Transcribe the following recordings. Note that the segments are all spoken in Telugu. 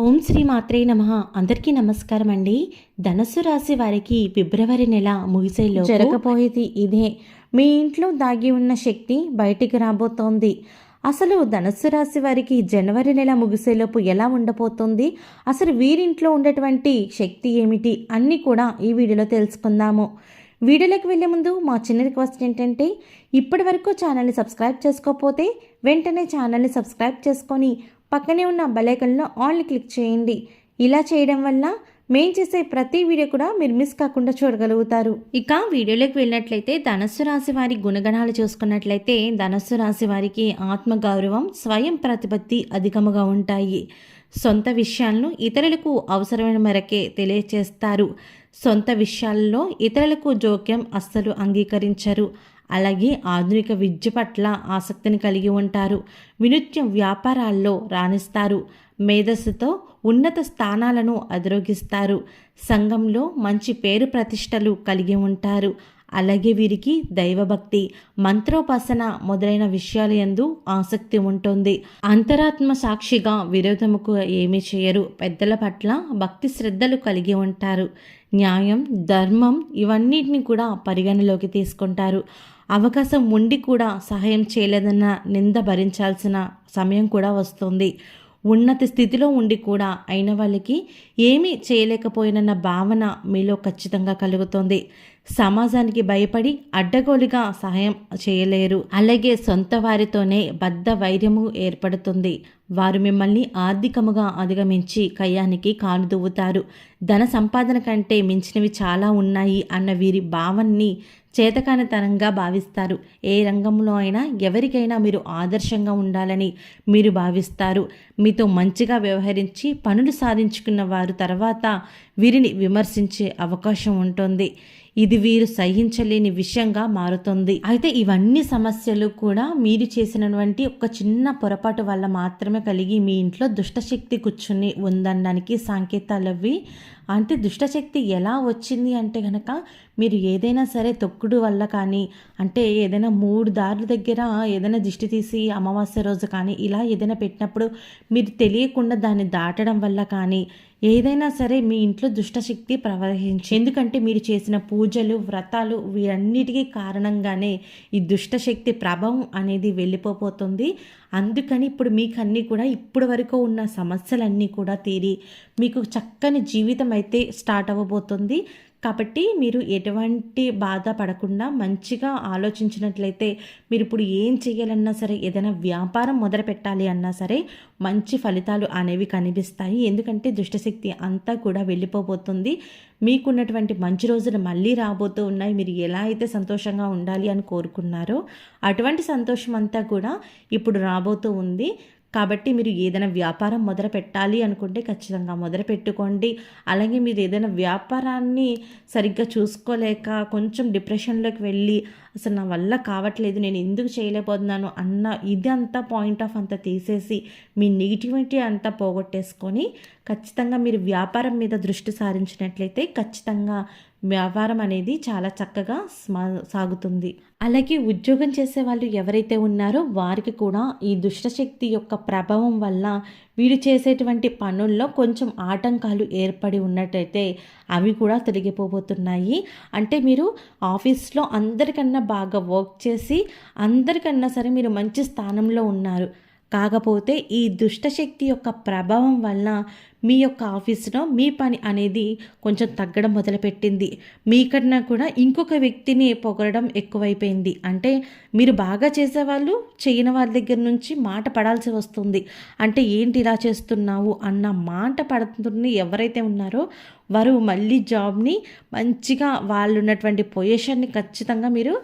ఓం శ్రీ మాత్రే నమ. అందరికీ నమస్కారం అండి ధనస్సు రాశి వారికి ఫిబ్రవరి నెల ముగిసేలో జరగబోయేది ఇదే. మీ ఇంట్లో దాగి ఉన్న శక్తి బయటికి రాబోతోంది. అసలు ధనస్సు రాశి వారికి జనవరి నెల ముగిసేలోపు ఎలా ఉండబోతోంది? అసలు వీరింట్లో ఉండేటువంటి శక్తి ఏమిటి? అన్నీ కూడా ఈ వీడియోలో తెలుసుకుందాము. వీడియోలోకి వెళ్ళే ముందు మా చిన్న రిక్వెస్ట్ ఏంటంటే ఇప్పటి వరకు ఛానల్ని సబ్స్క్రైబ్ చేసుకోకపోతే వెంటనే ఛానల్ని సబ్స్క్రైబ్ చేసుకొని పక్కనే ఉన్న బలేకల్లో ఆల్ని క్లిక్ చేయండి. ఇలా చేయడం వల్ల మేం చేసే ప్రతి వీడియో కూడా మీరు మిస్ కాకుండా చూడగలుగుతారు. ఇక వీడియోలోకి వెళ్ళినట్లయితే ధనస్సు రాశి వారి గుణగణాలు చూసుకున్నట్లయితే ధనస్సు రాశి వారికి ఆత్మగౌరవం స్వయం ప్రతిపత్తి అధికముగా ఉంటాయి. సొంత విషయాలను ఇతరులకు అవసరమైన మేరకే తెలియచేస్తారు. సొంత విషయాల్లో ఇతరులకు జోక్యం అస్సలు అంగీకరించరు. అలాగే ఆధునిక విద్య పట్ల ఆసక్తిని కలిగి ఉంటారు. వినూత్న వ్యాపారాల్లో రాణిస్తారు. మేధస్సుతో ఉన్నత స్థానాలను అధిరోగిస్తారు. సంఘంలో మంచి పేరు ప్రతిష్టలు కలిగి ఉంటారు. అలాగే వీరికి దైవభక్తి మంత్రోపాసన మొదలైన విషయాల ఎందు ఆసక్తి ఉంటుంది. అంతరాత్మ సాక్షిగా విరోధముకు ఏమీ చేయరు. పెద్దల పట్ల భక్తి శ్రద్ధలు కలిగి ఉంటారు. న్యాయం ధర్మం ఇవన్నిటిని కూడా పరిగణలోకి తీసుకుంటారు. అవకాశం ఉండి కూడా సహాయం చేయలేదన్న నింద భరించాల్సిన సమయం కూడా వస్తుంది. ఉన్నత స్థితిలో ఉండి కూడా అయిన వాళ్ళకి ఏమీ చేయలేకపోయినన్న భావన మీలో ఖచ్చితంగా కలుగుతుంది. సమాజానికి భయపడి అడ్డగోలుగా సహాయం చేయలేరు. అలాగే సొంత వారితోనే బద్ధ వైర్యము ఏర్పడుతుంది. వారు మిమ్మల్ని ఆర్థికముగా అధిగమించి కయ్యానికి కాలు దువ్వుతారు ధన సంపాదన కంటే మించినవి చాలా ఉన్నాయి అన్న వీరి భావన్ని చేతకానితనంగా భావిస్తారు. ఏ రంగంలో అయినా ఎవరికైనా మీరు ఆదర్శంగా ఉండాలని మీరు భావిస్తారు. మీతో మంచిగా వ్యవహరించి పనులు సాధించుకున్న వారు తర్వాత వీరిని విమర్శించే అవకాశం ఉంటుంది. ఇది వీరు సహించలేని విషయంగా మారుతుంది. అయితే ఇవన్నీ సమస్యలు కూడా మీరు చేసినటువంటి ఒక చిన్న పొరపాటు వల్ల మాత్రమే కలిగి మీ ఇంట్లో దుష్టశక్తి కూర్చుని ఉందనడానికి సంకేతాలు అవి. అంటే దుష్టశక్తి ఎలా వచ్చింది అంటే కనుక మీరు ఏదైనా సరే తొక్కుడు వల్ల కానీ అంటే ఏదైనా మూడు దారుల దగ్గర ఏదైనా దిష్టి తీసి అమావాస్య రోజు కానీ ఇలా ఏదైనా పెట్టినప్పుడు మీరు తెలియకుండా దాన్ని దాటడం వల్ల కానీ ఏదైనా సరే మీ ఇంట్లో దుష్టశక్తి ప్రవహించి ఎందుకంటే మీరు చేసిన పూజలు వ్రతాలు వీరన్నిటికీ కారణంగానే ఈ దుష్టశక్తి ప్రభావం అనేది వెళ్ళిపోతుంది అందుకని ఇప్పుడు మీకు అన్నీ కూడా ఇప్పటి వరకు ఉన్న సమస్యలన్నీ కూడా తీరి మీకు చక్కని జీవితం అయితే స్టార్ట్ అవ్వబోతుంది. కాబట్టి మీరు ఎటువంటి బాధ పడకుండా మంచిగా ఆలోచించినట్లయితే మీరు ఇప్పుడు ఏం చేయాలన్నా సరే ఏదైనా వ్యాపారం మొదలు పెట్టాలి అన్నా సరే మంచి ఫలితాలు అనేవి కనిపిస్తాయి. ఎందుకంటే దుష్టశక్తి అంతా కూడా వెళ్ళిపోబోతుంది. మీకున్నటువంటి మంచి రోజులు మళ్ళీ రాబోతూ ఉన్నాయి. మీరు ఎలా అయితే సంతోషంగా ఉండాలి అని కోరుకున్నారో అటువంటి సంతోషం అంతా కూడా ఇప్పుడు రాబోతూ ఉంది. కాబట్టి మీరు ఏదైనా వ్యాపారం మొదలు పెట్టాలి అనుకుంటే ఖచ్చితంగా మొదలు పెట్టుకోండి. అలాగే మీరు ఏదైనా వ్యాపారాన్ని సరిగ్గా చూసుకోలేక కొంచెం డిప్రెషన్లోకి వెళ్ళి అసలు నా వల్ల కావట్లేదు నేను ఎందుకు చేయలేకపోతున్నాను అన్న ఇది అంతా పాయింట్ ఆఫ్ అంతా తీసేసి మీ నెగిటివిటీ అంతా పోగొట్టేసుకొని ఖచ్చితంగా మీరు వ్యాపారం మీద దృష్టి సారించినట్లయితే ఖచ్చితంగా వ్యాపారం అనేది చాలా చక్కగా సాగుతుంది. అలాగే ఉద్యోగం చేసే వాళ్ళు ఎవరైతే ఉన్నారో వారికి కూడా ఈ దుష్టశక్తి యొక్క ప్రభావం వల్ల వీడు చేసేటువంటి పనుల్లో కొంచెం ఆటంకాలు ఏర్పడి ఉన్నట్టయితే అవి కూడా తొలగిపోబోతున్నాయి. అంటే మీరు ఆఫీస్లో అందరికన్నా బాగా వర్క్ చేసి అందరికన్నా సరే మీరు మంచి స్థానంలో ఉన్నారు. కాకపోతే ఈ దుష్టశక్తి యొక్క ప్రభావం వల్ల మీ యొక్క ఆఫీస్లో మీ పని అనేది కొంచెం తగ్గడం మొదలుపెట్టింది. మీకన్నా కూడా ఇంకొక వ్యక్తిని పొగడడం ఎక్కువైపోయింది. అంటే మీరు బాగా చేసేవాళ్ళు చేయని వారి దగ్గర నుంచి మాట పడాల్సి వస్తుంది. అంటే ఏంటి ఇలా చేస్తున్నావు అన్న మాట పడుతుంది ఎవరైతే ఉన్నారో వారు మళ్ళీ జాబ్ని మంచిగా వాళ్ళు ఉన్నటువంటి పొజిషన్ని ఖచ్చితంగా మీరు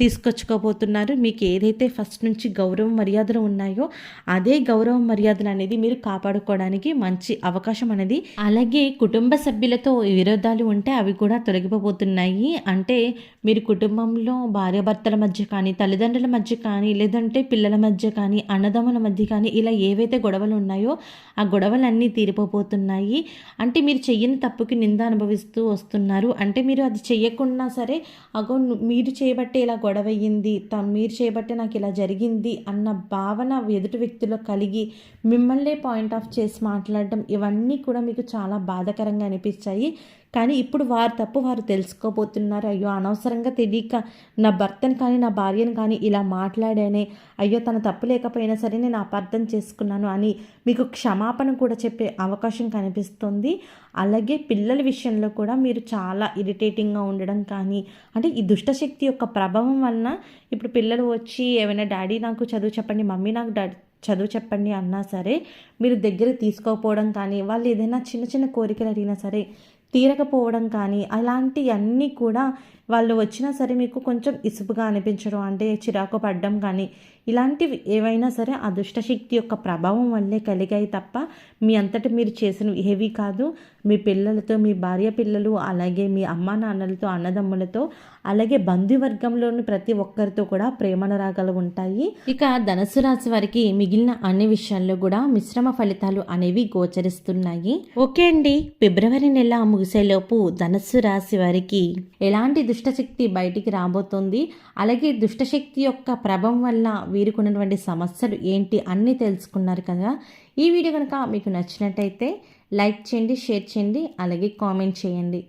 తీసుకొచ్చుకోబోతున్నారు. మీకు ఏదైతే ఫస్ట్ నుంచి గౌరవ మర్యాదలు ఉన్నాయో అదే గౌరవ మర్యాదలు అనేది మీరు కాపాడుకోవడానికి మంచి అవకాశం అవకాశం అనేది అలాగే కుటుంబ సభ్యులతో విరోధాలు ఉంటే అవి కూడా తొలగిపోతున్నాయి అంటే మీరు కుటుంబంలో భార్యాభర్తల మధ్య కానీ తల్లిదండ్రుల మధ్య కానీ లేదంటే పిల్లల మధ్య కానీ అన్నదమ్ముల మధ్య కానీ ఇలా ఏవైతే గొడవలు ఉన్నాయో ఆ గొడవలన్నీ తీరిపోతున్నాయి అంటే మీరు చెయ్యని తప్పుకి నింద అనుభవిస్తూ వస్తున్నారు. అంటే మీరు అది చెయ్యకుండా సరే అగో మీరు చేయబట్టే ఇలా గొడవ అయ్యింది మీరు చేయబట్టే నాకు ఇలా జరిగింది అన్న భావన ఎదుటి వ్యక్తిలో కలిగి మిమ్మల్నే పాయింట్ ఆఫ్ చేసి మాట్లాడడం ఇవన్నీ ఇవన్నీ కూడా మీకు చాలా బాధాకరంగా అనిపించాయి. కానీ ఇప్పుడు వారు తప్పు వారు తెలుసుకోబోతున్నారు. అయ్యో అనవసరంగా తెలియక నా భర్తను కానీ నా భార్యను కానీ ఇలా మాట్లాడానే అయ్యో తన తప్పు లేకపోయినా సరే నేను అపార్థం చేసుకున్నాను అని మీకు క్షమాపణ కూడా చెప్పే అవకాశం కనిపిస్తుంది. అలాగే పిల్లల విషయంలో కూడా మీరు చాలా ఇరిటేటింగ్గా ఉండడం కానీ అంటే ఈ దుష్టశక్తి యొక్క ప్రభావం వలన ఇప్పుడు పిల్లలు వచ్చి ఏమైనా డాడీ నాకు చదువు చెప్పండి మమ్మీ నాకు డాడీ చదువు చెప్పండి అన్నా సరే మీరు దగ్గర తీసుకోకపోవడం కానీ వాళ్ళు ఏదైనా చిన్న చిన్న కోరికలు అడిగినా సరే తీరకపోవడం కానీ అలాంటివన్నీ కూడా వాళ్ళు వచ్చినా సరే మీకు కొంచెం ఇసుపుగా అనిపించడం అంటే చిరాకు పడడం కానీ ఇలాంటివి ఏవైనా సరే ఆ దుష్టశక్తి యొక్క ప్రభావం వల్లే కలిగాయి తప్ప మీ అంతటి మీరు చేసినవి ఏవి కాదు. మీ పిల్లలతో మీ భార్య పిల్లలు అలాగే మీ అమ్మా నాన్నలతో అన్నదమ్ములతో అలాగే బంధువర్గంలోని ప్రతి ఒక్కరితో కూడా ప్రేమనురాగాలు ఉంటాయి. ఇక ధనుసు రాశి వారికి మిగిలిన అన్ని విషయాల్లో కూడా మిశ్రమ ఫలితాలు అనేవి గోచరిస్తున్నాయి. ఓకే అండి. ఫిబ్రవరి నెల ముగిసేలోపు ధనుస్సు రాశి వారికి ఎలాంటి దుష్టశక్తి బయటికి రాబోతోంది. అలాగే దుష్టశక్తి యొక్క ప్రభావం వల్ల వీరికి ఉన్నటువంటి సమస్యలు ఏంటి అన్నీ తెలుసుకున్నారు కదా. ఈ వీడియో కనుక మీకు నచ్చినట్టయితే లైక్ చేయండి షేర్ చేయండి అలాగే కామెంట్ చేయండి.